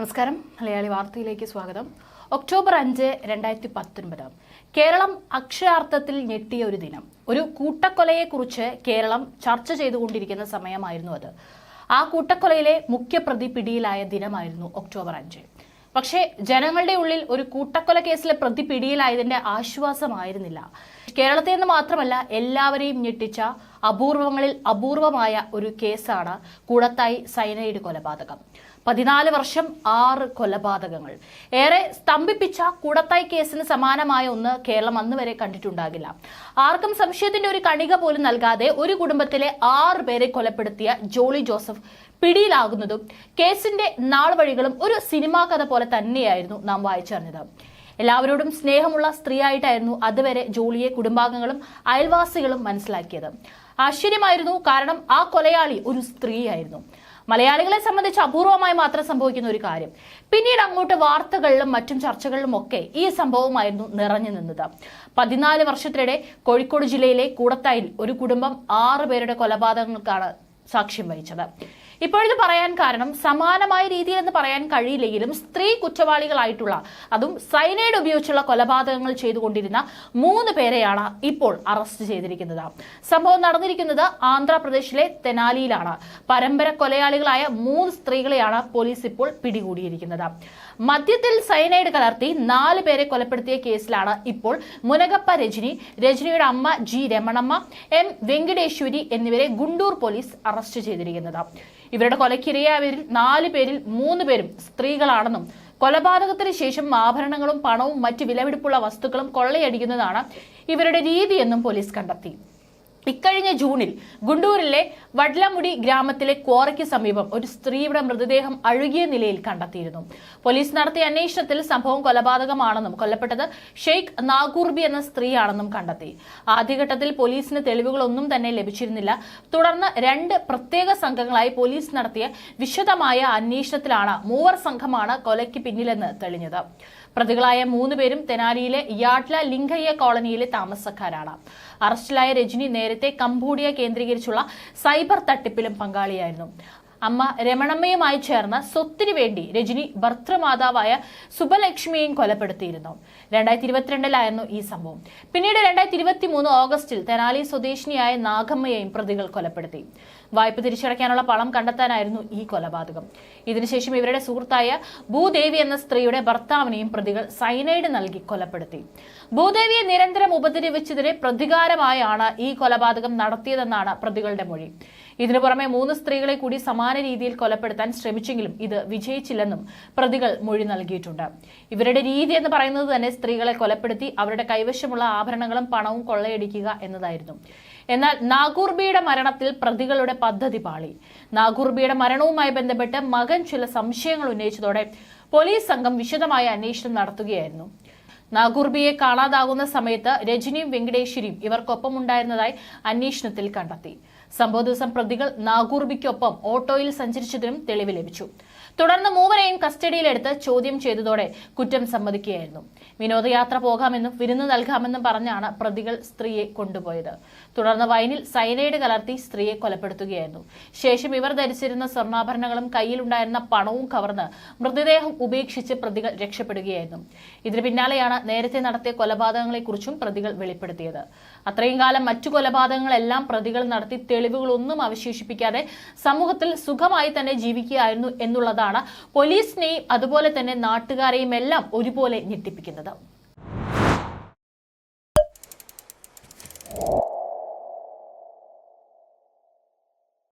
നമസ്കാരം. മലയാളി വാർത്തയിലേക്ക് സ്വാഗതം. ഒക്ടോബർ അഞ്ച് രണ്ടായിരത്തി പത്തൊൻപത് കേരളം അക്ഷരാർത്ഥത്തിൽ ഞെട്ടിയ ഒരു ദിനം. ഒരു കൂട്ടക്കൊലയെക്കുറിച്ച് കേരളം ചർച്ച ചെയ്തുകൊണ്ടിരിക്കുന്ന സമയമായിരുന്നു അത്. ആ കൂട്ടക്കൊലയിലെ മുഖ്യപ്രതി പിടിയിലായ ദിനമായിരുന്നു ഒക്ടോബർ അഞ്ച്. പക്ഷേ ജനങ്ങളുടെ ഉള്ളിൽ ഒരു കൂട്ടക്കൊല കേസിലെ പ്രതി പിടിയിലായതിന്റെ ആശ്വാസമായിരുന്നില്ല. കേരളത്തിൽ നിന്ന് മാത്രമല്ല എല്ലാവരെയും ഞെട്ടിച്ച അപൂർവങ്ങളിൽ അപൂർവമായ ഒരു കേസാണ് കൂടത്തായി സൈനൈഡ് കൊലപാതകം. പതിനാല് വർഷം ആറ് കൊലപാതകങ്ങൾ. ഏറെ സ്തംഭിപ്പിച്ച കൂടത്തായി കേസിന് സമാനമായ ഒന്ന് കേരളം അന്ന് വരെ കണ്ടിട്ടുണ്ടാകില്ല. ആർക്കും സംശയത്തിന്റെ ഒരു കണിക പോലും നൽകാതെ ഒരു കുടുംബത്തിലെ ആറ് പേരെ കൊലപ്പെടുത്തിയ ജോളി ജോസഫ് പിടിയിലാകുന്നതും കേസിന്റെ നാൾവഴികളും ഒരു സിനിമാ കഥ പോലെ തന്നെയായിരുന്നു നാം വായിച്ചറിഞ്ഞത്. എല്ലാവരോടും സ്നേഹമുള്ള സ്ത്രീയായിട്ടായിരുന്നു അതുവരെ ജോളിയെ കുടുംബാംഗങ്ങളും അയൽവാസികളും മനസ്സിലാക്കിയത്. ആശ്ചര്യമായിരുന്നു കാരണം ആ കൊലയാളി ഒരു സ്ത്രീയായിരുന്നു. മലയാളികളെ സംബന്ധിച്ച് അപൂർവമായി മാത്രം സംഭവിക്കുന്ന ഒരു കാര്യം. പിന്നീട് അങ്ങോട്ട് വാർത്തകളിലും മറ്റും ചർച്ചകളിലും ഒക്കെ ഈ സംഭവമായിരുന്നു നിറഞ്ഞു നിന്നത്. പതിനാല് വർഷത്തിനിടെ കോഴിക്കോട് ജില്ലയിലെ കൂടത്തായിൽ ഒരു കുടുംബം ആറ് പേരുടെ കൊലപാതകങ്ങൾക്കാണ് സാക്ഷ്യം വഹിച്ചത്. ഇപ്പോഴിത് പറയാൻ കാരണം സമാനമായ രീതിയിൽ എന്ന് പറയാൻ കഴിയില്ലെങ്കിലും സ്ത്രീ കുറ്റവാളികളായിട്ടുള്ള അതും സൈനൈഡ് ഉപയോഗിച്ചുള്ള കൊലപാതകങ്ങൾ ചെയ്തുകൊണ്ടിരുന്ന മൂന്ന് പേരെയാണ് ഇപ്പോൾ അറസ്റ്റ് ചെയ്തിരിക്കുന്നത്. സംഭവം നടന്നിരിക്കുന്നത് ആന്ധ്രാപ്രദേശിലെ തെനാലിയിലാണ്. പരമ്പര കൊലയാളികളായ മൂന്ന് സ്ത്രീകളെയാണ് പോലീസ് ഇപ്പോൾ പിടികൂടിയിരിക്കുന്നത്. മദ്യത്തിൽ സയനൈഡ് കലർത്തി നാല് പേരെ കൊലപ്പെടുത്തിയ കേസിലാണ് ഇപ്പോൾ മുനകപ്പ രജനി രജനിയുടെ അമ്മ ജി രമണമ്മ എം വെങ്കടേശ്വരി എന്നിവരെ ഗുണ്ടൂർ പോലീസ് അറസ്റ്റ് ചെയ്തിരിക്കുന്നത്. ഇവരുടെ കൊലക്കിരയായവരിൽ നാല് പേരിൽ മൂന്ന് പേരും സ്ത്രീകളാണെന്നും കൊലപാതകത്തിന് ശേഷം ആഭരണങ്ങളും പണവും മറ്റ് വിലപിടിപ്പുള്ള വസ്തുക്കളും കൊള്ളയടിക്കുന്നതാണ് ഇവരുടെ രീതിയെന്നും പോലീസ് കണ്ടെത്തി. ഇക്കഴിഞ്ഞ ജൂണിൽ ഗുണ്ടൂരിലെ വഡ്ലമുടി ഗ്രാമത്തിലെ ക്വാറയ്ക്ക് സമീപം ഒരു സ്ത്രീയുടെ മൃതദേഹം അഴുകിയ നിലയിൽ കണ്ടെത്തിയിരുന്നു. പോലീസ് നടത്തിയ അന്വേഷണത്തിൽ സംഭവം കൊലപാതകമാണെന്നും കൊല്ലപ്പെട്ടത് ഷെയ്ഖ് നാഗൂർബി എന്ന സ്ത്രീയാണെന്നും കണ്ടെത്തി. ആദ്യഘട്ടത്തിൽ പോലീസിന് തെളിവുകളൊന്നും തന്നെ ലഭിച്ചിരുന്നില്ല. തുടർന്ന് രണ്ട് പ്രത്യേക സംഘങ്ങളായി പോലീസ് നടത്തിയ വിശദമായ അന്വേഷണത്തിലാണ് മൂവർ സംഘമാണ് കൊലയ്ക്ക് പിന്നിലെന്ന് തെളിഞ്ഞത്. പ്രതികളായ മൂന്ന് പേരും തെനാലിയിലെ യാട്ല ലിംഗയ്യ കോളനിയിലെ താമസക്കാരാണ്. അറസ്റ്റിലായ രജനി നേരത്തെ കംബോഡിയ കേന്ദ്രീകരിച്ചുള്ള സൈബർ തട്ടിപ്പിലും പങ്കാളിയായിരുന്നു. അമ്മ രമണമ്മയുമായി ചേർന്ന സ്വത്തിനു വേണ്ടി രജനി ഭർത്തൃമാതാവായ സുബലക്ഷ്മിയെയും കൊലപ്പെടുത്തിയിരുന്നു. രണ്ടായിരത്തി ഇരുപത്തിരണ്ടിലായിരുന്നു ഈ സംഭവം. പിന്നീട് രണ്ടായിരത്തി ഇരുപത്തി മൂന്ന് ഓഗസ്റ്റിൽ തെനാലി സ്വദേശിനിയായ നാഗമ്മയെയും പ്രതികൾ കൊലപ്പെടുത്തി. വായ്പ തിരിച്ചടയ്ക്കാനുള്ള പണം കണ്ടെത്താനായിരുന്നു ഈ കൊലപാതകം. ഇതിനുശേഷം ഇവരുടെ സുഹൃത്തായ ഭൂദേവി എന്ന സ്ത്രീയുടെ ഭർത്താവിനെയും പ്രതികൾ സൈനൈഡ് നൽകി കൊലപ്പെടുത്തി. ഭൂദേവിയെ നിരന്തരം ഉപദ്രവിച്ചതിന് പ്രതികാരമായാണ് ഈ കൊലപാതകം നടത്തിയതെന്നാണ് പ്രതികളുടെ മൊഴി. ഇതിനു പുറമെ മൂന്ന് സ്ത്രീകളെ കൂടി സമാന രീതിയിൽ കൊലപ്പെടുത്താൻ ശ്രമിച്ചെങ്കിലും ഇത് വിജയിച്ചില്ലെന്നും പ്രതികൾ മൊഴി നൽകിയിട്ടുണ്ട്. ഇവരുടെ രീതി എന്ന് പറയുന്നത് തന്നെ സ്ത്രീകളെ കൊലപ്പെടുത്തി അവരുടെ കൈവശമുള്ള ആഭരണങ്ങളും പണവും കൊള്ളയടിക്കുക എന്നതായിരുന്നു. എന്നാൽ നാഗൂർബിയുടെ മരണത്തിൽ പ്രതികളുടെ പദ്ധതി പാളി. നാഗൂർബിയുടെ മരണവുമായി ബന്ധപ്പെട്ട് മകൻ ചില സംശയങ്ങൾ ഉന്നയിച്ചതോടെ പോലീസ് സംഘം വിശദമായ അന്വേഷണം നടത്തുകയായിരുന്നു. നാഗൂർബിയെ കാണാതാകുന്ന സമയത്ത് രജനിയും വെങ്കടേശ്വരിയും ഇവർക്കൊപ്പമുണ്ടായിരുന്നതായി അന്വേഷണത്തിൽ കണ്ടെത്തി. സംഭവ ദിവസം പ്രതികൾ നാഗൂർബിക്കൊപ്പം ഓട്ടോയിൽ സഞ്ചരിച്ചതിനും തെളിവ് ലഭിച്ചു. തുടർന്ന് മൂവരെയും കസ്റ്റഡിയിലെടുത്ത് ചോദ്യം ചെയ്തതോടെ കുറ്റം സമ്മതിക്കുകയായിരുന്നു. വിനോദയാത്ര പോകാമെന്നും വിരുന്ന് നൽകാമെന്നും പറഞ്ഞാണ് പ്രതികൾ സ്ത്രീയെ കൊണ്ടുപോയത്. തുടർന്ന് വൈനിൽ സൈനൈഡ് കലർത്തി സ്ത്രീയെ കൊലപ്പെടുത്തുകയായിരുന്നു. ശേഷം ഇവർ ധരിച്ചിരുന്ന സ്വർണാഭരണങ്ങളും കയ്യിലുണ്ടായിരുന്ന പണവും കവർന്ന് മൃതദേഹം ഉപേക്ഷിച്ച് പ്രതികൾ രക്ഷപ്പെടുകയായിരുന്നു. ഇതിന് പിന്നാലെയാണ് നേരത്തെ നടത്തിയ കൊലപാതകങ്ങളെക്കുറിച്ചും പ്രതികൾ വെളിപ്പെടുത്തിയത്. അത്രയും കാലം മറ്റു കൊലപാതകങ്ങളെല്ലാം പ്രതികൾ നടത്തി തെളിവുകളൊന്നും അവശേഷിപ്പിക്കാതെ സമൂഹത്തിൽ സുഖമായി തന്നെ ജീവിക്കുകയായിരുന്നു എന്നുള്ളതാണ് പോലീസിനെയും അതുപോലെ തന്നെ നാട്ടുകാരെയും എല്ലാം ഒരുപോലെ ഞെട്ടിപ്പിക്കുന്നത്.